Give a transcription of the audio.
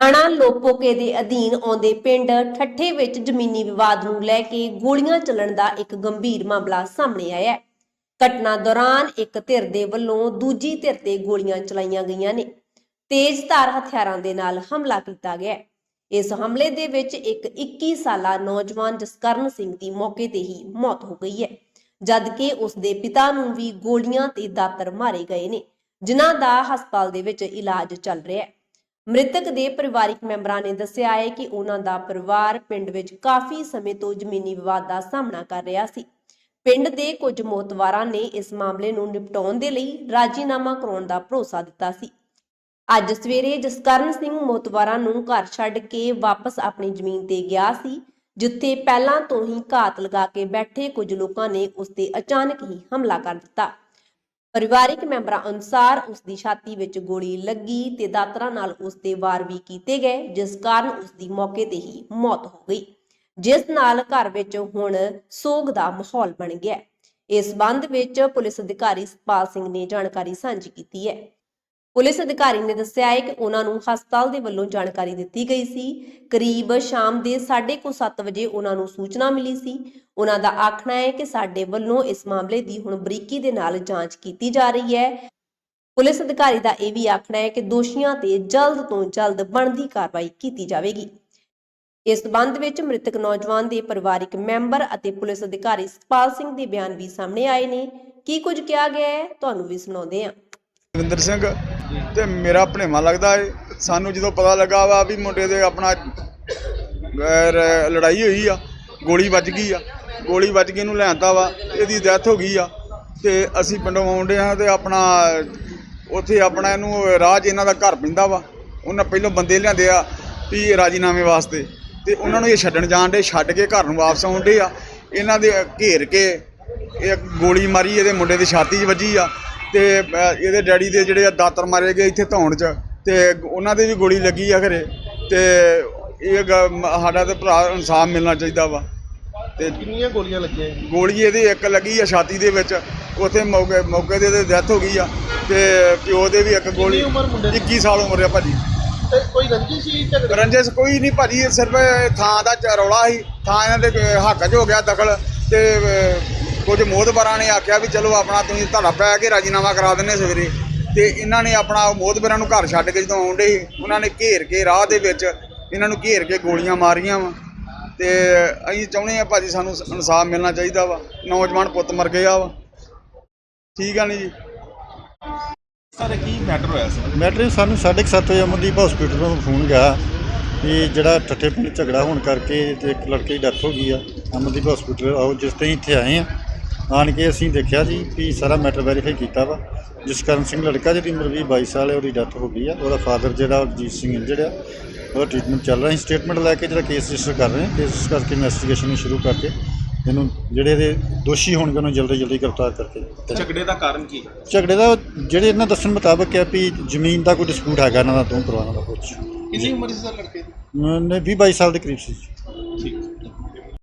ਥਾਣਾ ਲੋਪੋਕੇ ਦੇ ਅਧੀਨ ਆਉਂਦੇ ਪਿੰਡ ਠੱਠੇ ਵਿੱਚ ਜ਼ਮੀਨੀ ਵਿਵਾਦ ਨੂੰ ਲੈ ਕੇ ਗੋਲੀਆਂ ਚੱਲਣ ਦਾ ਇੱਕ ਗੰਭੀਰ ਮਾਮਲਾ ਸਾਹਮਣੇ ਆਇਆ ਹੈ। ਘਟਨਾ ਦੌਰਾਨ ਇੱਕ ਧਿਰ ਦੇ ਵੱਲੋਂ ਦੂਜੀ ਧਿਰ ਤੇ ਗੋਲੀਆਂ ਚਲਾਈਆਂ ਗਈਆਂ ਨੇ। ਤੇਜ਼ਧਾਰ ਹਥਿਆਰਾਂ ਦੇ ਨਾਲ ਹਮਲਾ ਕੀਤਾ ਗਿਆ ਹੈ। ਇਸ ਹਮਲੇ ਦੇ ਵਿੱਚ ਇੱਕ 21 ਸਾਲਾ ਨੌਜਵਾਨ ਜਸਕਰਨ ਸਿੰਘ ਦੀ ਮੌਕੇ ਤੇ ਹੀ ਮੌਤ ਹੋ ਗਈ ਹੈ। ਜਦਕਿ ਉਸ ਦੇ ਪਿਤਾ ਨੂੰ ਵੀ ਗੋਲੀਆਂ ਤੇ ਦਾਤਰ ਮਾਰੇ ਗਏ ਨੇ, ਜਿਨ੍ਹਾਂ ਦਾ ਹਸਪਤਾਲ ਦੇ ਵਿੱਚ ਇਲਾਜ ਚੱਲ ਰਿਹਾ ਹੈ। ਮ੍ਰਿਤਕ ਦੇ ਪਰਿਵਾਰਿਕ ਮੈਂਬਰਾਂ ਨੇ ਦੱਸਿਆ ਹੈ ਕਿ ਉਹਨਾਂ ਦਾ ਪਰਿਵਾਰ ਪਿੰਡ ਵਿੱਚ ਕਾਫੀ ਸਮੇਂ ਤੋਂ ਜ਼ਮੀਨੀ ਵਿਵਾਦ ਦਾ ਸਾਹਮਣਾ ਕਰ ਰਿਹਾ ਸੀ। ਪਿੰਡ ਦੇ ਕੁਝ ਮੋਤਵਾਰਾਂ ਨੇ ਇਸ ਮਾਮਲੇ ਨੂੰ ਨਿਪਟਾਉਣ ਦੇ ਲਈ ਰਾਜੀਨਾਮਾ ਕਰਾਉਣ ਦਾ ਭਰੋਸਾ ਦਿੱਤਾ ਸੀ। ਅੱਜ ਸਵੇਰੇ ਜਸਕਰਨ ਸਿੰਘ ਮੋਤਵਾਰਾਂ ਨੂੰ ਘਰ ਛੱਡ ਕੇ ਵਾਪਸ ਆਪਣੀ ਜ਼ਮੀਨ ਤੇ ਗਿਆ ਸੀ, ਜਿੱਥੇ ਪਹਿਲਾਂ ਤੋਂ ਹੀ ਘਾਤ ਲਗਾ ਕੇ ਬੈਠੇ ਕੁਝ ਲੋਕਾਂ ਨੇ ਉਸ ਤੇ ਅਚਾਨਕ ਹੀ ਹਮਲਾ ਕਰ ਦਿੱਤਾ। ਪਰਿਵਾਰਿਕ ਮੈਂਬਰਾਂ ਅਨੁਸਾਰ ਉਸ ਦੀ ਛਾਤੀ ਵਿੱਚ ਗੋਲੀ ਲੱਗੀ ਤੇ ਦਾਤਰਾ ਨਾਲ ਉਸ ਤੇ ਵਾਰ ਵੀ ਕੀਤੇ ਗਏ, ਜਿਸ ਕਾਰਨ ਉਸ ਦੀ ਮੌਕੇ ਤੇ ਹੀ ਮੌਤ ਹੋ ਗਈ। ਜਿਸ ਨਾਲ ਘਰ ਵਿੱਚ ਹੁਣ ਸੋਗ ਦਾ ਮਾਹੌਲ ਬਣ ਗਿਆ। ਇਸ ਸੰਬੰਧ ਵਿੱਚ ਪੁਲਿਸ ਅਧਿਕਾਰੀ ਸਤਪਾਲ ਸਿੰਘ ਨੇ ਜਾਣਕਾਰੀ ਸਾਂਝੀ ਕੀਤੀ ਹੈ। ਪੁਲਿਸ ਅਧਿਕਾਰੀ ਨੇ ਦੱਸਿਆ ਹੈ ਕਿ ਉਹਨਾਂ ਨੂੰ ਹਸਪਤਾਲ ਦੇ ਵੱਲੋਂ ਜਾਣਕਾਰੀ ਦਿੱਤੀ ਗਈ ਸੀ। ਕਰੀਬ ਸ਼ਾਮ ਦੇ 7:30 ਵਜੇ ਉਹਨਾਂ ਨੂੰ ਸੂਚਨਾ ਮਿਲੀ ਸੀ। ਉਹਨਾਂ ਦਾ ਆਖਣਾ ਹੈ ਕਿ ਸਾਡੇ ਵੱਲੋਂ ਇਸ ਮਾਮਲੇ ਦੀ ਹੁਣ ਬਰੀਕੀ ਦੇ ਨਾਲ ਜਾਂਚ ਕੀਤੀ ਜਾ ਰਹੀ ਹੈ। ਪੁਲਿਸ ਅਧਿਕਾਰੀ ਦਾ ਇਹ ਵੀ ਆਖਣਾ ਹੈ ਕਿ ਦੋਸ਼ੀਆਂ ਤੇ ਜਲਦ ਤੋਂ ਜਲਦ ਬਣਦੀ ਕਾਰਵਾਈ ਕੀਤੀ ਜਾਵੇਗੀ। ਇਸ ਸਬੰਧ ਵਿੱਚ ਮ੍ਰਿਤਕ ਨੌਜਵਾਨ ਦੇ ਪਰਿਵਾਰਿਕ ਮੈਂਬਰ ਅਤੇ ਪੁਲਿਸ ਅਧਿਕਾਰੀ ਸਤਪਾਲ ਸਿੰਘ ਦੇ ਬਿਆਨ ਵੀ ਸਾਹਮਣੇ ਆਏ ਨੇ। ਕੀ ਕੁਝ ਕਿਹਾ ਗਿਆ ਹੈ? ਤੁਹਾਨੂੰ ਵੀ ਸੁਣਾਉਂਦੇ ਹਾਂ। ਰਵਿੰਦਰ ਸਿੰਘ ਤੇ ਮੇਰਾ ਭਣੇਵਾ ਲੱਗਦਾ ਏ। ਸਾਨੂੰ ਜਦੋਂ ਪਤਾ ਲੱਗਾ ਵਾ ਵੀ ਮੁੰਡੇ ਦੇ ਆਪਣਾ ਅਹ, ਲੜਾਈ ਹੋਈ ਆ ਗੋਲੀ ਵੱਜ ਗਈ ਆ ਗੋਲੀ ਵੱਜ ਕੇ ਇਹਨੂੰ ਲਿਆਂਦਾ ਵਾ ਇਹਦੀ ਡੈਥ ਹੋ ਗਈ ਆ। ਤੇ ਅਸੀਂ ਪਿੰਡੋਂ ਆਉਂਦੇ ਆ ਤੇ ਆਪਣਾ ਉੱਥੇ ਆਪਣਾ ਇਹਨੂੰ ਰਾਜ ਇਹਨਾਂ ਦਾ ਘਰ ਪੈਂਦਾ ਵਾ। ਉਹਨਾਂ ਪਹਿਲਾਂ ਬੰਦੇ ਲਿਆਂਦੇ ਆ ਵੀ ਰਾਜੀਨਾਮੇ ਵਾਸਤੇ। ਤੇ ਉਹਨਾਂ ਨੂੰ ਇਹ ਛੱਡਣ ਜਾਣ ਦੇ ਛੱਡ ਕੇ ਘਰ ਨੂੰ ਵਾਪਸ ਆਉਂਦੇ ਆ। ਇਹਨਾਂ ਦੇ ਘੇਰ ਕੇ ਇਹ ਗੋਲੀ ਮਾਰੀ ਇਹਦੇ ਮੁੰਡੇ ਦੀ ਛਾਤੀ 'ਚ ਵੱਜੀ ਆ। ਤੇ ਇਹਦੇ ਡੈਡੀ ਦੇ ਜਿਹੜੇ ਆ ਦਾਤਰ ਮਾਰੇ ਗਏ ਇੱਥੇ ਧੌਣ 'ਚ ਤੇ ਉਹਨਾਂ ਦੇ ਵੀ ਗੋਲੀ ਲੱਗੀ ਆ ਘਰੇ ਤੇ ਇਹ ਸਾਡਾ ਤੇ ਭਰਾ ਇਨਸਾਫ ਮਿਲਣਾ ਚਾਹੀਦਾ ਵਾ ਤੇ ਕਿੰਨੀਆਂ ਗੋਲੀਆਂ ਲੱਗੀਆਂ? ਗੋਲੀ ਇਹਦੀ ਇੱਕ ਲੱਗੀ ਆ ਛਾਤੀ ਦੇ ਵਿੱਚ ਉੱਥੇ ਮੌਕੇ ਮੌਕੇ ਤੇ ਡੈਥ ਹੋ ਗਈ ਆ ਤੇ ਪਿਓ ਦੇ ਵੀ ਇੱਕ ਗੋਲੀ ਕਿੰਨੀ ਉਮਰ ਮੁੰਡੇ ਦੀ? 21 ਸਾਲ ਉਮਰ ਆ ਭਾਜੀ ਕੋਈ ਰੰਜਿਸ਼ ਸੀ ਝਗੜੇ ਰੰਜਸ ਕੋਈ ਨਹੀਂ ਭਾਜੀ ਇਹ ਸਿਰਫ ਥਾਂ ਦਾ ਰੌਲਾ ਸੀ ਥਾਂ ਇਹਨਾਂ ਦੇ ਹੱਕ 'ਚ ਹੋ ਗਿਆ ਦਖਲ ਤੇ ਕੁਝ ਮੋਹਤਬਰਾਂ ਨੇ ਆਖਿਆ ਵੀ ਚਲੋ ਆਪਣਾ ਤੁਸੀਂ ਧੜਾ ਪੈ ਕੇ ਰਾਜੀਨਾਮਾ ਕਰਾ ਦਿੰਨੇ ਸਵੇਰੇ। ਤੇ ਇਹਨਾਂ ਨੇ ਆਪਣਾ ਮੋਹਤਬਰਾਂ ਨੂੰ ਘਰ ਛੱਡ ਕੇ ਜਦੋਂ ਆਉਂਦੇ ਸੀ ਉਹਨਾਂ ਨੇ ਘੇਰ ਕੇ ਰਾਹ ਦੇ ਵਿੱਚ ਇਹਨਾਂ ਨੂੰ ਘੇਰ ਕੇ ਗੋਲੀਆਂ ਮਾਰੀਆਂ ਵਾ। ਤੇ ਅਸੀਂ ਚਾਹੁੰਦੇ ਆ ਭਾਜੀ ਸਾਨੂੰ ਇਨਸਾਫ ਮਿਲਣਾ ਚਾਹੀਦਾ ਵਾ ਨੌਜਵਾਨ ਪੁੱਤ ਮਰ ਗਿਆ ਵਾ। ਠੀਕ ਆ ਨਹੀਂ ਜੀ? ਸਰ ਕੀ ਮੈਟਰ ਹੋਇਆ ਸੀ? ਮੈਟਰ ਸਾਨੂੰ 7:30 ਵਜੇ ਅਮਨਦੀਪ ਹਸਪੀਟਲ ਤੋਂ ਫੋਨ ਗਿਆ ਵੀ ਜਿਹੜਾ ਠੱਠੇ ਪਿੰਡ ਝਗੜਾ ਹੋਣ ਕਰਕੇ ਤੇ ਇੱਕ ਲੜਕੇ ਦੀ ਡੈਥ ਹੋ ਗਈ ਆ। ਅਮਨਦੀਪ ਹਸਪੀਟਲ ਆਓ ਜਿਸ ਤੇ ਇੱਥੇ ਆਏ ਆ। ਆਣ ਕੇ ਅਸੀਂ ਦੇਖਿਆ ਜੀ ਵੀ ਸਾਰਾ ਮੈਟਰ ਵੈਰੀਫਾਈ ਕੀਤਾ ਵਾ। ਜਸਕਰਨ ਸਿੰਘ ਲੜਕਾ ਜਿਹਦੀ ਉਮਰ ਵੀਹ 22 ਸਾਲ ਹੈ ਉਹਦੀ ਡੈਥ ਹੋ ਗਈ ਆ। ਉਹਦਾ ਫਾਦਰ ਜਿਹੜਾ ਰਜੀਤ ਸਿੰਘ ਇੰਜਰਡ ਆ। ਉਹਦਾ ਟ੍ਰੀਟਮੈਂਟ ਚੱਲ ਰਿਹਾ। ਹੈ ਸਟੇਟਮੈਂਟ ਲੈ ਕੇ ਜਿਹੜਾ ਕੇਸ ਰਜਿਸਟਰ ਕਰ ਰਹੇ ਹਾਂ। ਕੇਸ ਕਰਕੇ ਇਨਵੈਸਟੀਗੇਸ਼ਨ ਨੂੰ ਸ਼ੁਰੂ ਕਰਕੇ ਇਹਨੂੰ ਜਿਹੜੇ ਇਹਦੇ ਦੋਸ਼ੀ ਹੋਣਗੇ ਉਹਨੂੰ ਜਲਦੀ ਜਲਦੀ ਗ੍ਰਿਫਤਾਰ ਕਰਕੇ। ਤੇ ਝਗੜੇ ਦਾ ਕਾਰਨ ਕੀ ਝਗੜੇ ਦਾ ਜਿਹੜੇ ਇਹਨਾਂ ਦੱਸਣ ਮੁਤਾਬਕ ਹੈ ਵੀ ਜ਼ਮੀਨ ਦਾ ਕੋਈ ਡਿਸਪਿਊਟ ਹੈਗਾ ਇਹਨਾਂ ਦਾ ਦੋ ਪਰਿਵਾਰਾਂ ਦਾ ਕੁਝ ਕਿੰਨੀ ਉਮਰ ਸੀ ਸਰ ਲੜਕੇ ਦੀ? ਨੇ 20 22 ਸਾਲ ਦੇ ਕਰੀਬ ਸੀ